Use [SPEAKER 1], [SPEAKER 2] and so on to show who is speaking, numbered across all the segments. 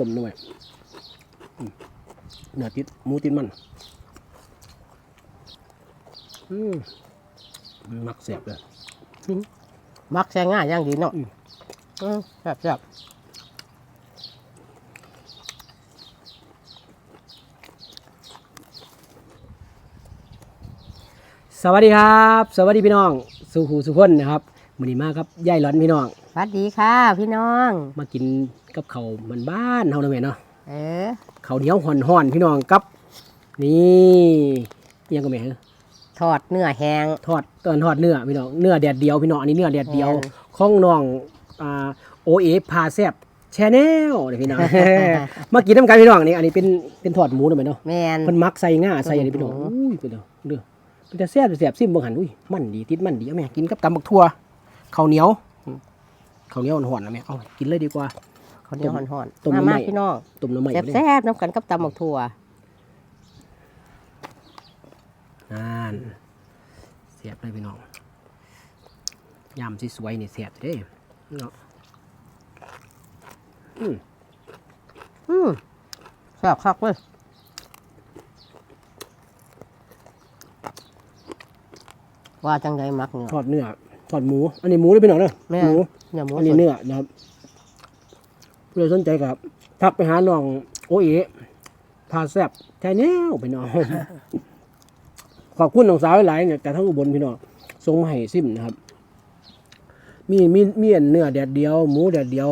[SPEAKER 1] ต้มด้วยอืมเนื้อติดหมูติดมันอืมมักเสียบเลย
[SPEAKER 2] มักแซงง่ายอย่างดีเนาะ
[SPEAKER 1] อืม
[SPEAKER 2] อืมแซ่บแซ่บ
[SPEAKER 1] สวัสดีครับ สวัสดีพี่น้อง สุขูสุพนนะครับ มือนี้มาครับยายหลอนพี่น้อง
[SPEAKER 2] สวัสดีค่ะ พี่น้อง
[SPEAKER 1] มากินกับเขาวมันบ้านๆเฮานะแม่เนาะ
[SPEAKER 2] เออ
[SPEAKER 1] ข้าวเหนียวห่อนๆพี่น้องกับ นี่อิหยังก็แม่
[SPEAKER 2] ทอดเนื้อแห้ง
[SPEAKER 1] ทอดตอนทอดเนื้อพี่น้องเนื้อแดดเดียวพี่น้องอันนี้เนื้อแดดเดียว
[SPEAKER 2] แม่น
[SPEAKER 1] ของน้องอ่าโอเอพาแซบแชนแนลเด้อพี่น้องมากินน้ำกันพี่น้องนี่อันนี้เป็นเป็นทอดหมูนะแม่เนาะ
[SPEAKER 2] แมน
[SPEAKER 1] เพิ่นมักใส่ง่าใส่อันนี้พี่น้อง
[SPEAKER 2] โอ้โห
[SPEAKER 1] อุ้ยพี่น้องเด้อเป็นแต่แซ่บแซ่บซิมบ่หันอุ้ยมันดีติดมันดีเอาแม่กินกับตำบักทั่ว ข้าวเหนียวอืมข้าวเหนียวห่อนๆนะแม่เอากินเลยดีกว่า
[SPEAKER 2] เขาวเหนียวห่อน
[SPEAKER 1] ต้ม
[SPEAKER 2] ๆมา
[SPEAKER 1] น้ำไหม้
[SPEAKER 2] มาพี่น้อง
[SPEAKER 1] ต้มน้ำใหม่
[SPEAKER 2] แซ่บ
[SPEAKER 1] เลย
[SPEAKER 2] แซ่บๆน้ำกันกับตำหมกถั่ว
[SPEAKER 1] อ่านแซ่บเลยพี่น้องยำสิสวยนี่แซ่บเด้เนาะอืม
[SPEAKER 2] อืมแซ่บคักเว้ยว่าจังไดมักเนื้อ
[SPEAKER 1] ทอดเนื้อ ทอดหมู อันนี้หมูเลยพี่น้องเด้อ
[SPEAKER 2] แม่
[SPEAKER 1] หมู
[SPEAKER 2] เนื้อหมู
[SPEAKER 1] อันนี้
[SPEAKER 2] สด
[SPEAKER 1] เนื้อนะครับเพื่อสนใจกับทักไปหาน้องโอเอพาแซบแค่นี้พี่น้อง ขอบคุณน้องสาวหลายๆเนี่ยจากทั้งอุบลพี่น้องส่งมาให้ซิมนะครับ มีมีมีอันเนื้อแดดเดียว หมูแดดเดียว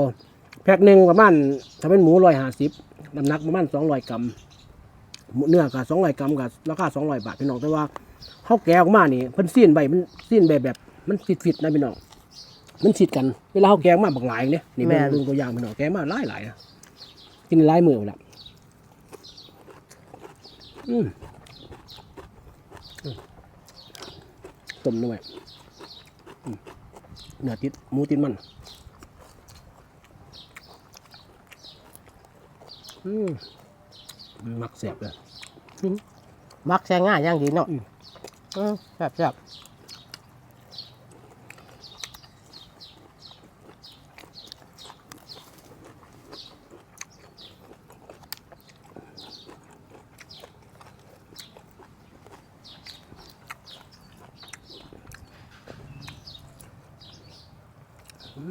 [SPEAKER 1] แพ็คหนึ่งประมาณถ้าเป็นหมูร้อยห้าสิบน้ำหนักประมาณสองร้อยกรัมหมูเนื้อกับสองร้อยกรัมกับราคาสองร้อยบาทพี่น้องแต่ว่าเขาแกะออกมานี่เพิ่นซีนใบมันซีนแบบแบบ มันฟิตๆนะพี่น้องมันฉีดกันเวลาเขาแกงมาบักหลายเนี่ยนี่เป็นเรื่องตัวอย่างพี่น้องแกงมาหลายหลายๆนะกินหลายมือหมดละอืมอืมต้มด้วยอืมเนื้อติดหมูติดมันอืมมักเสียบเลย
[SPEAKER 2] มักแซงง่ายอย่างดีเนาะ
[SPEAKER 1] อืม
[SPEAKER 2] อืมแซ่บแซ่บ
[SPEAKER 1] ติ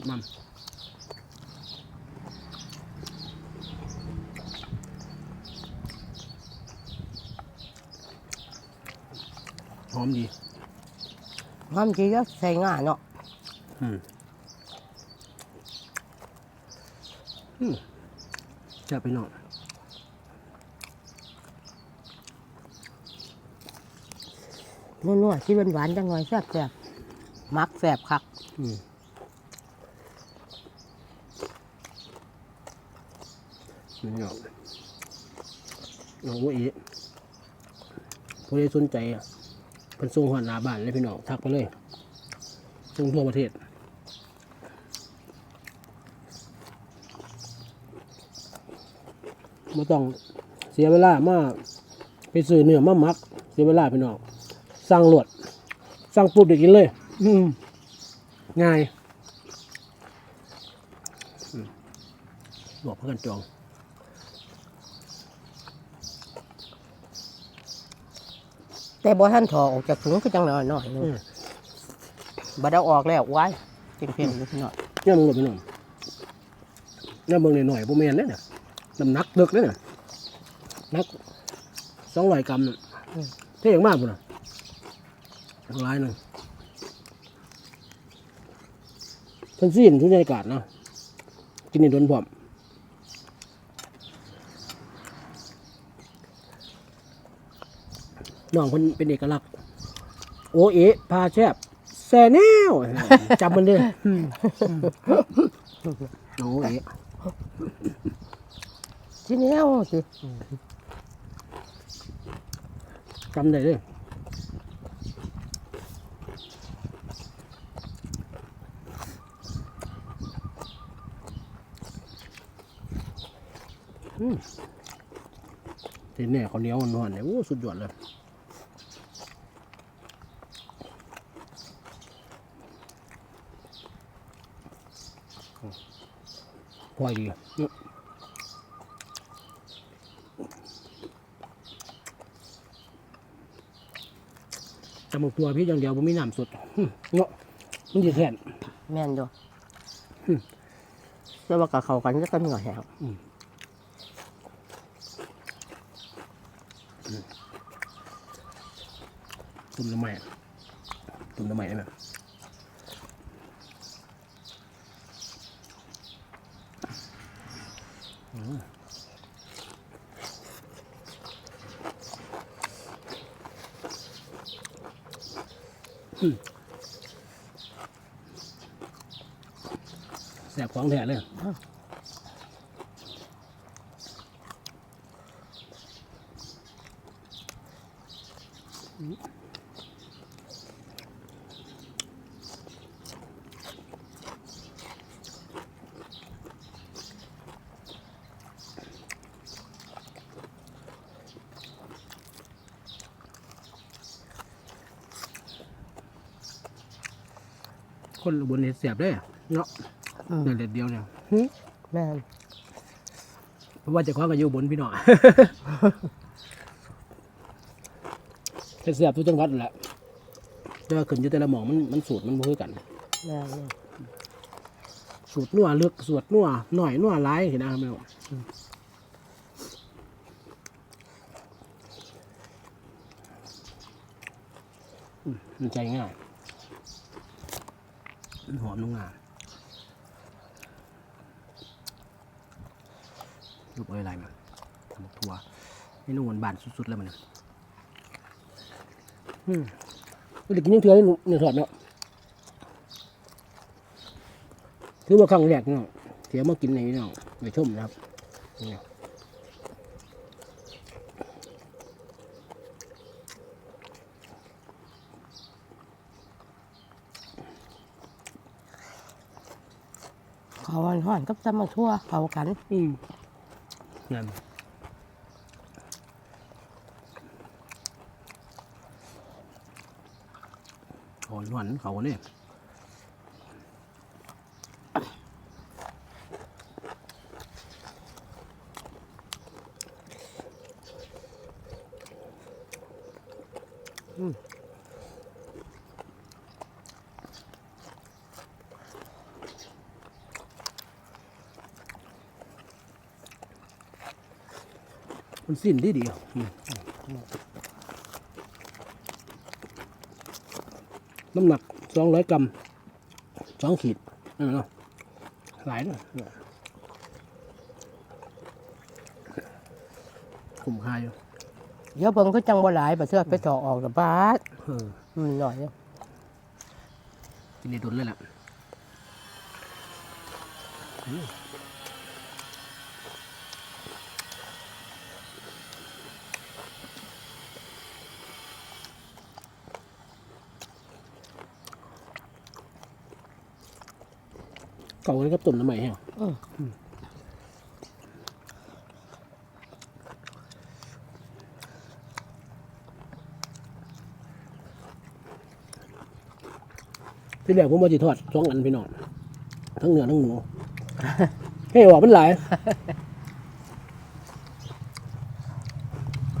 [SPEAKER 1] ดมันหอมดี
[SPEAKER 2] ความจริงก็ใส่ง่ายเนาะ
[SPEAKER 1] อืมอืมจะไปนอน
[SPEAKER 2] นัวๆที่หวานๆจังหน่อยแซ่บแซ่บมักแซ่บคัก
[SPEAKER 1] อืมนี่เนาะน้องว่าอีผู้ใดสนใจอะเพิ่นส่งหอดหน้าบ้านเลยพี่น้องทักไปเลยส่งทั่วประเทศไม่ต้องเสียเวลามาไปซื้อเนื้อมาหมัก เสียเวลาพี่น้อง สั่งโหลดสั่งปุ๊บเดี๋ยวกินเลย อืมง่ายอืมบอกเพื่อกันจอง
[SPEAKER 2] แต่บ่ท่านถอดออกจากถุงก็จังหน่อยหน่อยนึง
[SPEAKER 1] อืม
[SPEAKER 2] บัดเอาออกแล้วว้ายเพ่งๆนิดหน่อย
[SPEAKER 1] เนี่ยมึงหลบพี่น้องเนี่ยมึงหน่อยๆพวกแมนเนี่ยน่ะน้ำหนักเดึกเลยเนี่ยนักสองร้อยกรัมน่ะเท่อย่างมากพุ่นน่ะ หลายหนึ่งเพิ่นซีนทุกบรรยากาศเนาะกินในโดนพร้อมน้องคนเป็นเอกลักษณ์โอเอะพาแซบแซแนวจำมันเลยโอเอะ
[SPEAKER 2] ทีนี้เอาสิ
[SPEAKER 1] จำได้เลย ทีนี่เขาเนี้ยวนวลเลยโอ้สุดยอดเลยพอดีจมูกตัวพี่อย่างเดียวผมไมีน้ำสุดเนาะมันจะแทน
[SPEAKER 2] แม่นด้
[SPEAKER 1] วย
[SPEAKER 2] แล้วว่ากับเขากันก็ต้นเหงาแหบ
[SPEAKER 1] ตุ่มน้ำใหม่ตุ่มน้ำใหม่ได้ไหมอืมอืมแสบของแท้เลย คนอุบนเห็ดเสียบได้เนาะ
[SPEAKER 2] อืม
[SPEAKER 1] เดือดเด็ดเดียวเนี่ย
[SPEAKER 2] แม่น
[SPEAKER 1] เพราะว่าจะคว้ากับอยู่บนพี่น้องเห็ดเสียบทุกจังหวัดนั่นแหละแต่ว่าขึ้นอยู่แต่ละหมองมันมันสูตรมันบ่คือกัน
[SPEAKER 2] แม่นอยู่
[SPEAKER 1] สูตรนัวเลือกสูตรนัวหน่อยนัวร้ายเห็นนะครับพี่น้องอืมอืมมันใจง่าย มันหอมนุ่งงาลูกเอ้ยอะไรมันทำบักทัวเมนูหวานบานสุดๆแล้วมันเนี่ยอืมเด็กกินยังเถื่อนนี่เนื้อดเนาะถือว่าครั้งแรกเนาะเสียมากินในนี้เนาะไปชมนะครับนี่
[SPEAKER 2] เขาห่อนๆกับตำมะทั่วเขากัน
[SPEAKER 1] อืมนั่นหอนหวานเขาเนี่ยมั นสิ้นดีดีอืมน้ำหนักสองร้อยกรัมสองขีดนั่นเนาะหลายเนาะคุ้มค่าอยู่
[SPEAKER 2] เดี๋ยวเบิ่งก็จังบ่หลายบ่เสื้อไปต่อออกกับบาส
[SPEAKER 1] เออ
[SPEAKER 2] อืมหน่อยเดียว
[SPEAKER 1] กินในดุนเลยล่ะ อืมเก่าเลยครับตุ่มน้ำใหม่แห้ง
[SPEAKER 2] อืม
[SPEAKER 1] ที่แรกผมว่าจะทอดสองอันพี่น้องทั้งเนื้อทั้งหมูให้ออกมันหลาย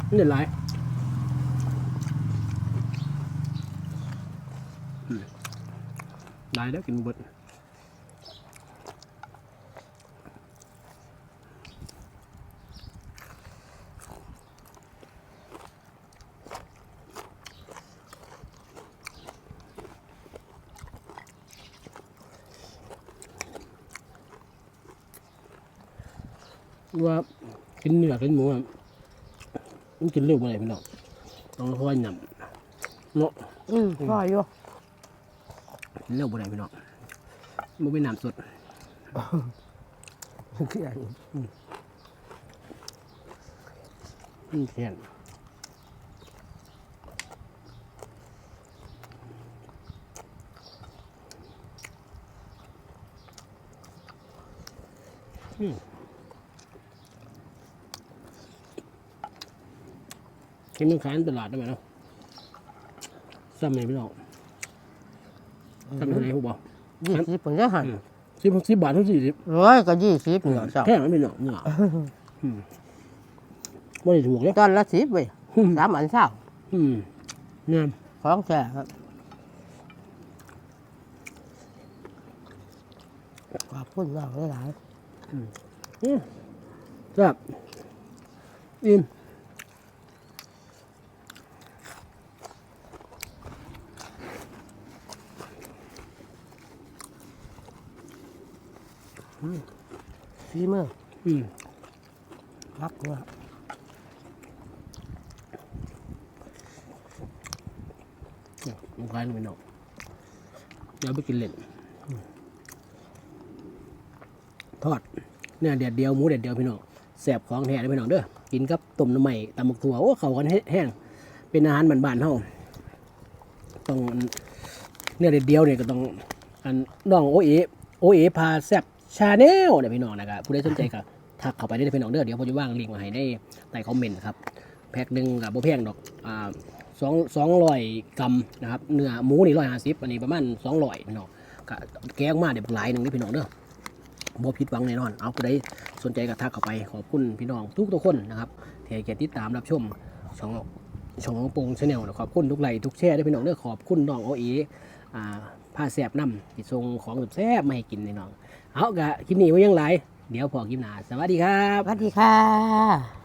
[SPEAKER 1] มันเด็ดหลายอืมหลายแล้วกินเบิด ว่ากินเนื้อกินหมูอะมันกินเร็วไปเลยพี่น้องต้องค่อยๆนำเนาะ
[SPEAKER 2] อืมพ่ออยู่
[SPEAKER 1] กินเร็วไปเลยพี่น้องมันเป็นน้ำสด
[SPEAKER 2] เสียง
[SPEAKER 1] อืมแข็งอื กินมันขายในตลาดได้ไหมเนาะซ้ำไหนพี่น้องซ้ำไหนผู้บอก
[SPEAKER 2] ยี่สิบผมจะหัน
[SPEAKER 1] อืมสิบสิบบาทเท่าสี่สิบ
[SPEAKER 2] ร้อยก็ยี่สิบเหนือเจ้า
[SPEAKER 1] แค่นั้นเป็นเนาะเนาะอืมไม่ได้ถูกเลย
[SPEAKER 2] ตอนละสิบเว้ยสามอันเศร้า
[SPEAKER 1] อืมเนี่ย
[SPEAKER 2] ของแท้ครับขอบคุณน้องหลาย
[SPEAKER 1] ครับอิ่ม
[SPEAKER 2] ๆฝีมือ
[SPEAKER 1] อืม
[SPEAKER 2] พักเนื้อ
[SPEAKER 1] ลงไปลงไปเนาะเดี๋ยวไปกินเล่นทอดเนี่ยเดียดเดียวหมูเดียดเดียวพี่น้องแสบของแท้เลยพี่น้องเด้อกินกับต้มน้ำใหม่ตำหมกถั่วโอ้เขากันแห้งเป็นอาหารบ้านๆเฮาต้องเนี่ยเดียดเดียวเนี่ยก็ต้องอันน้องโอเอโอเอพาแซบ ชาแนลเนี่ยพี่น้องนะครับผู้ใดสนใจก็ทักเข้าไปได้พี่น้องเด้อเดี๋ยวผมจะว่างลิงก์มาให้ในใต้คอมเมนต์ครับแพ็คหนึ่งกับโบแพงดอกอ่าสองสองร้อยกรัมนะครับเนื้อหมูนี่ร้อยห้าสิบอันนี้ประมาณสองร้อยพี่น้องก็แกงมาเดี๋ยวหลายหนึ่งนี่พี่น้องเด้อบ่ผิดหวังแน่นอน เอาผู้ใดสนใจก็ทักเข้าไปขอบคุณพี่น้องทุกทุกคนนะครับที่ให้เกียรติติดตามรับชมช่องช่องโปงชาแนลขอบคุณทุกไลค์ทุกแชร์ด้วยพี่น้องเด้อขอบคุณน้องโอเออ่าผ้าแสบน้ำที่ส่งของแซ่บๆมาให้กินพี่น้อง เอากะคลิปนี้ไว้ยังไรเดี๋ยวพอคลิปหน้าสวัสดีครับ
[SPEAKER 2] สวัสดีค่ะ